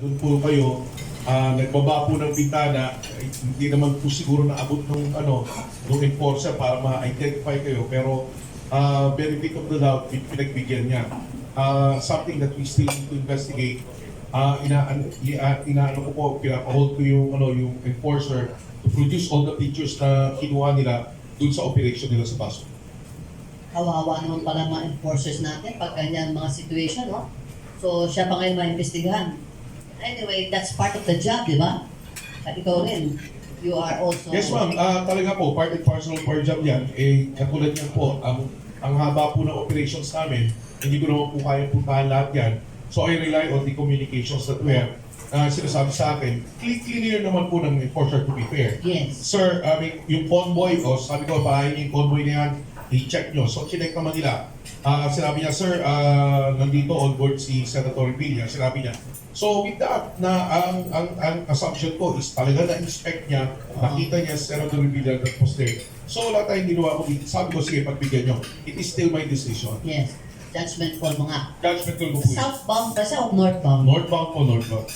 Doon po kayo, ah, nagbaba po ng bintana, hindi naman po siguro naabot ng ano, ng enforcer para ma-identify kayo, pero uh, benefit of the doubt, pin- pinagbigyan niya. Ah, something that we still need to investigate. Ah, ina ina inaano ko po, pinapahold ko yung ano yung enforcer to produce all the pictures na kinuha nila dun sa operation nila sa Paso. Kawawa naman pala mga enforcers natin pag ganyan mga situation, no? So, siya pa ngayon maimbestigahan. Anyway, that's part of the job, di ba? At ikaw rin, you are also... Yes ma'am, Ah, talaga po, part and parcel of our job yan. Eh, katulad yan po, ang, ang haba po ng operations namin, hindi ko naman po kaya puntahan lahat yan. So I rely on the communications that we have. Ah, sinasabi sa akin, clear, clear naman po ng enforcer to be fair. Yes. Sir, I mean, yung convoy, o sabi ko, bahay niyo yung convoy na yan, i-check nyo. So, chinek naman nila. Ah, sinabi niya, sir, ah, nandito on board si Senator Villa. Sinabi niya. So, with that, na ang, ang, ang assumption ko is talaga na-inspect niya, nakita niya si Senator Villa that was there. So, wala tayong ginawa ko. Sabi ko, sige, pagbigyan nyo. It is still my decision. Yes. Judgment call mo nga. Judgment call ko po. Southbound kasi o northbound? Northbound po, northbound.